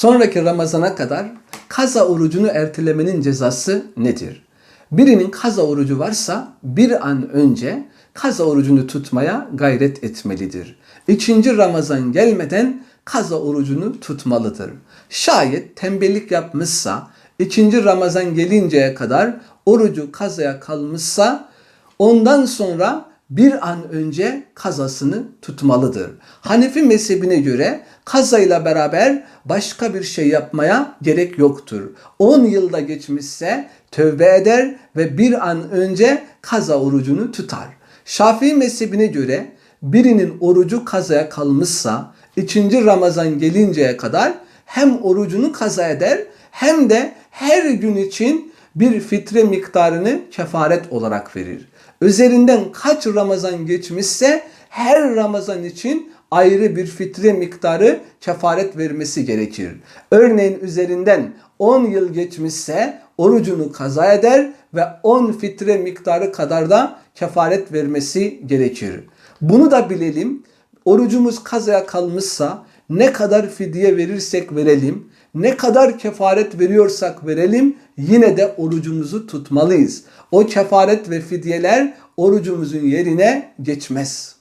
Sonraki Ramazan'a kadar kaza orucunu ertelemenin cezası nedir? Birinin kaza orucu varsa bir an önce kaza orucunu tutmaya gayret etmelidir. İkinci Ramazan gelmeden kaza orucunu tutmalıdır. Şayet tembellik yapmışsa, ikinci Ramazan gelinceye kadar orucu kazaya kalmışsa ondan sonra bir an önce kazasını tutmalıdır. Hanefi mezhebine göre kazayla beraber başka bir şey yapmaya gerek yoktur. 10 yılda geçmişse tövbe eder ve bir an önce kaza orucunu tutar. Şafii mezhebine göre birinin orucu kazaya kalmışsa ikinci Ramazan gelinceye kadar hem orucunu kaza eder hem de her gün için bir fitre miktarını kefaret olarak verir. Üzerinden kaç Ramazan geçmişse her Ramazan için ayrı bir fitre miktarı kefaret vermesi gerekir. Örneğin üzerinden 10 yıl geçmişse orucunu kaza eder ve 10 fitre miktarı kadar da kefaret vermesi gerekir. Bunu da bilelim. Orucumuz kazaya kalmışsa ne kadar fidye verirsek verelim, ne kadar kefaret veriyorsak verelim yine de orucumuzu tutmalıyız. O kefaret ve fidyeler orucumuzun yerine geçmez.